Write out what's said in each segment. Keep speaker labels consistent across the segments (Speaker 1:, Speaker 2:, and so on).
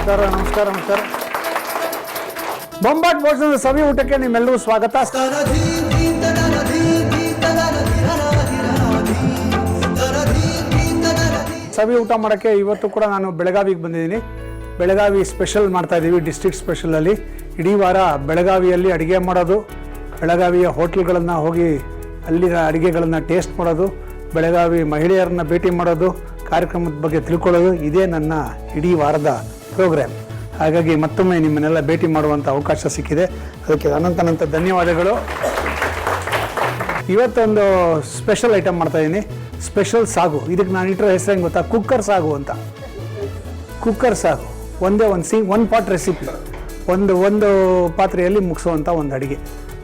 Speaker 1: ನಮಸ್ಕಾರ ನಮಸ್ಕಾರ ನಮಸ್ಕಾರ. ಬೊಂಬಾಟ್ ಭೋಜನದ ಸವಿ ಊಟಕ್ಕೆ ನಿಮ್ಮೆಲ್ಲರೂ ಸ್ವಾಗತ. ಸವಿ ಊಟ ಮಾಡೋಕ್ಕೆ ಇವತ್ತು ಕೂಡ ನಾನು ಬೆಳಗಾವಿಗೆ ಬಂದಿದ್ದೀನಿ. ಬೆಳಗಾವಿ ಸ್ಪೆಷಲ್ ಮಾಡ್ತಾ ಇದ್ದೀವಿ ಡಿಸ್ಟ್ರಿಕ್ಟ್ ಸ್ಪೆಷಲಲ್ಲಿ ಇಡೀ ವಾರ ಬೆಳಗಾವಿಯಲ್ಲಿ ಅಡುಗೆ ಮಾಡೋದು, ಬೆಳಗಾವಿಯ ಹೋಟ್ಲ್ಗಳನ್ನು ಹೋಗಿ ಅಲ್ಲಿನ ಅಡುಗೆಗಳನ್ನು ಟೇಸ್ಟ್ ಮಾಡೋದು, ಬೆಳಗಾವಿ ಮಹಿಳೆಯರನ್ನ ಭೇಟಿ ಮಾಡೋದು, ಕಾರ್ಯಕ್ರಮದ ಬಗ್ಗೆ ತಿಳ್ಕೊಳ್ಳೋದು, ಇದೇ ನನ್ನ ಇಡೀ ವಾರದ ಪ್ರೋಗ್ರಾಮ್ ಹಾಗಾಗಿ ಮತ್ತೊಮ್ಮೆ ನಿಮ್ಮನ್ನೆಲ್ಲ ಭೇಟಿ ಮಾಡುವಂಥ ಅವಕಾಶ ಸಿಕ್ಕಿದೆ. ಅದಕ್ಕೆ ಅನಂತನಂತ ಧನ್ಯವಾದಗಳು. ಇವತ್ತೊಂದು ಸ್ಪೆಷಲ್ ಐಟಮ್ ಮಾಡ್ತಾ ಇದ್ದೀನಿ ಸ್ಪೆಷಲ್ ಸಾಗು. ಇದಕ್ಕೆ ನಾನು ಇಟ್ಟರೆ ಹೆಸರು ಹೆಂಗೆ ಗೊತ್ತಾ? ಕುಕ್ಕರ್ ಸಾಗು ಅಂತ. ಕುಕ್ಕರ್ ಸಾಗು. ಒಂದೇ ಒಂದು ಸಿ ಒನ್ ಪಾಟ್ ರೆಸಿಪಿ ಒಂದು ಒಂದು ಪಾತ್ರೆಯಲ್ಲಿ ಮುಗಿಸುವಂಥ ಒಂದು ಅಡುಗೆ.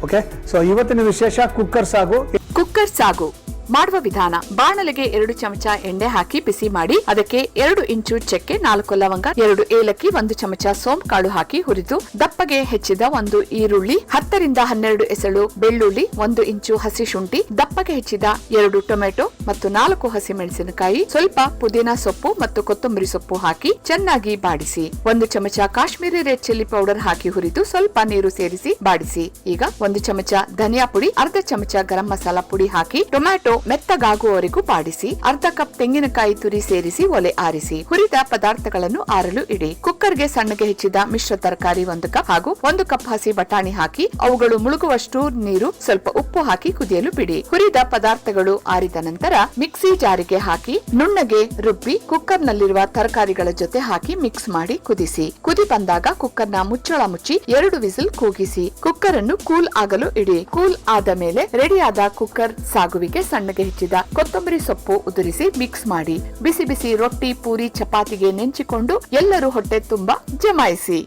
Speaker 1: ಓಕೆ ಸೊ ಇವತ್ತಿನ ವಿಶೇಷ ಕುಕ್ಕರ್ ಸಾಗು.
Speaker 2: ಕುಕ್ಕರ್ ಸಾಗು. ಮಾಡುವ ವಿಧಾನ, ಬಾಣಲೆಗೆ ಎರಡು ಚಮಚ ಎಣ್ಣೆ ಹಾಕಿ ಬಿಸಿ ಮಾಡಿ, ಅದಕ್ಕೆ ಎರಡು ಇಂಚು ಚಕ್ಕೆ, ನಾಲ್ಕು ಲವಂಗ, ಎರಡು ಏಲಕ್ಕಿ, ಒಂದು ಚಮಚ ಸೋಂಪು ಕಾಳು ಹಾಕಿ ಹುರಿದು, ದಪ್ಪಗೆ ಹೆಚ್ಚಿದ ಒಂದು ಈರುಳ್ಳಿ, ಹತ್ತರಿಂದ ಹನ್ನೆರಡು ಎಸಳು ಬೆಳ್ಳುಳ್ಳಿ, ಒಂದು ಇಂಚು ಹಸಿ ಶುಂಠಿ, ದಪ್ಪಗೆ ಹೆಚ್ಚಿದ ಎರಡು ಟೊಮೆಟೊ ಮತ್ತು ನಾಲ್ಕು ಹಸಿಮೆಣಸಿನಕಾಯಿ, ಸ್ವಲ್ಪ ಪುದೀನಾ ಸೊಪ್ಪು ಮತ್ತು ಕೊತ್ತಂಬರಿ ಸೊಪ್ಪು ಹಾಕಿ ಚೆನ್ನಾಗಿ ಬಾಡಿಸಿ. ಒಂದು ಚಮಚ ಕಾಶ್ಮೀರಿ ರೆಡ್ ಚಿಲ್ಲಿ ಪೌಡರ್ ಹಾಕಿ ಹುರಿದು ಸ್ವಲ್ಪ ನೀರು ಸೇರಿಸಿ ಬಾಡಿಸಿ. ಈಗ ಒಂದು ಚಮಚ ಧನಿಯಾ ಪುಡಿ, ಅರ್ಧ ಚಮಚ ಗರಂ ಮಸಾಲಾ ಪುಡಿ ಹಾಕಿ ಟೊಮ್ಯಾಟೊ ಮೆತ್ತಗಾಗುವವರೆಗೂ ಬಾಡಿಸಿ ಅರ್ಧ ಕಪ್ ತೆಂಗಿನಕಾಯಿ ತುರಿ ಸೇರಿಸಿ ಒಲೆ ಆರಿಸಿ, ಹುರಿದ ಪದಾರ್ಥಗಳನ್ನು ಆರಲು ಇಡಿ. ಕುಕ್ಕರ್ಗೆ ಸಣ್ಣಗೆ ಹೆಚ್ಚಿದ ಮಿಶ್ರ ತರಕಾರಿ ಒಂದು ಕಪ್ ಹಾಗೂ ಒಂದು ಕಪ್ ಹಸಿ ಬಟಾಣಿ ಹಾಕಿ, ಅವುಗಳು ಮುಳುಗುವಷ್ಟು ನೀರು, ಸ್ವಲ್ಪ ಉಪ್ಪು ಹಾಕಿ ಕುದಿಯಲು ಬಿಡಿ. ಹುರಿದ ಪದಾರ್ಥಗಳು ಆರಿದ ನಂತರ ಮಿಕ್ಸಿ ಜಾರಿಗೆ ಹಾಕಿ, ನುಣ್ಣಗೆ ರುಬ್ಬಿ ಕುಕ್ಕರ್ನಲ್ಲಿರುವ ತರಕಾರಿಗಳ ಜೊತೆ ಹಾಕಿ ಮಿಕ್ಸ್ ಮಾಡಿ ಕುದಿಸಿ. ಕುದಿ ಬಂದಾಗ ಕುಕ್ಕರ್ನ ಮುಚ್ಚಳ ಮುಚ್ಚಿ ಎರಡು ವಿಸಿಲ್ ಕೂಗಿಸಿ. ಕುಕ್ಕರ್ ಅನ್ನು ಕೂಲ್ ಆಗಲು ಇಡಿ. ಕೂಲ್ ಆದ ಮೇಲೆ ರೆಡಿಯಾದ ಕುಕ್ಕರ್ ಸಾಗುವಿಗೆ ಸಣ್ಣಗೆ ಹೆಚ್ಚಿದ ಕೊತ್ತಂಬರಿ ಸೊಪ್ಪು ಉದುರಿಸಿ ಮಿಕ್ಸ್ ಮಾಡಿ. ಬಿಸಿ ಬಿಸಿ ರೊಟ್ಟಿ, ಪೂರಿ, ಚಪಾತಿಗೆ ನೆಂಚಿಕೊಂಡು ಎಲ್ಲರೂ ಹೊಟ್ಟೆ ತುಂಬಾ ಜಮಾಯಿಸಿ.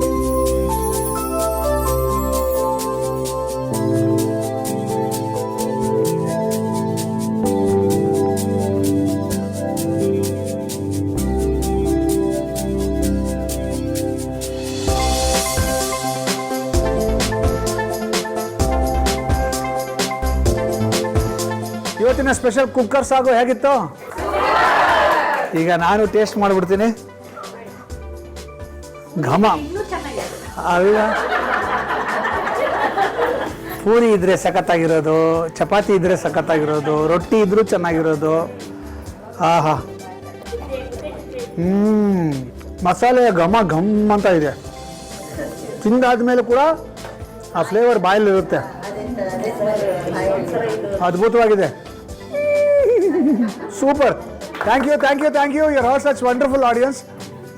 Speaker 1: ಇವತ್ತಿನ ಸ್ಪೆಷಲ್ ಕುಕ್ಕರ್ ಸಾಗು ಹೇಗಿತ್ತು? ಈಗ ನಾನು ಟೇಸ್ಟ್ ಮಾಡಿಬಿಡ್ತೀನಿ. ಘಮ. ಅಲ್ಲ. ಪೂರಿ ಇದ್ರೆ ಸಖತ್ತಾಗಿರೋದು ಚಪಾತಿ ಇದ್ರೆ ಸಖತ್ತಾಗಿರೋದು ರೊಟ್ಟಿ ಇದ್ರೂ ಚೆನ್ನಾಗಿರೋದು. ಆಹಾ. ಹ್ಮ್. ಮಸಾಲೆ ಘಮ ಘಮ್ ಅಂತ ಇದೆ. ತಿಂದಾದ್ಮೇಲೆ ಕೂಡ ಆ ಫ್ಲೇವರ್ ಬಾಯಲ್ಲಿರುತ್ತೆ. ಅದ್ಭುತವಾಗಿದೆ. Super thank you thank you thank you you're all such wonderful audience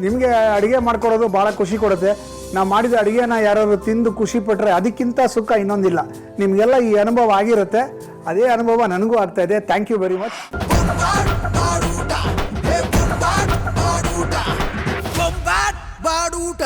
Speaker 1: ನಿಮಗೆ ಅಡುಗೆ ಮಾಡ್ಕೊಡೋದು ಭಾಳ ಖುಷಿ ಕೊಡುತ್ತೆ. ನಾವು ಮಾಡಿದ ಅಡುಗೆನ ಯಾರಾದ್ರು ತಿಂದು ಖುಷಿ ಪಟ್ಟರೆ ಅದಕ್ಕಿಂತ ಸುಖ ಇನ್ನೊಂದಿಲ್ಲ. ನಿಮಗೆಲ್ಲ ಈ ಅನುಭವ ಆಗಿರುತ್ತೆ. ಅದೇ ಅನುಭವ ನನಗೂ ಆಗ್ತಾ ಇದೆ. Thank you very much
Speaker 3: ಬಾಡೂಟ.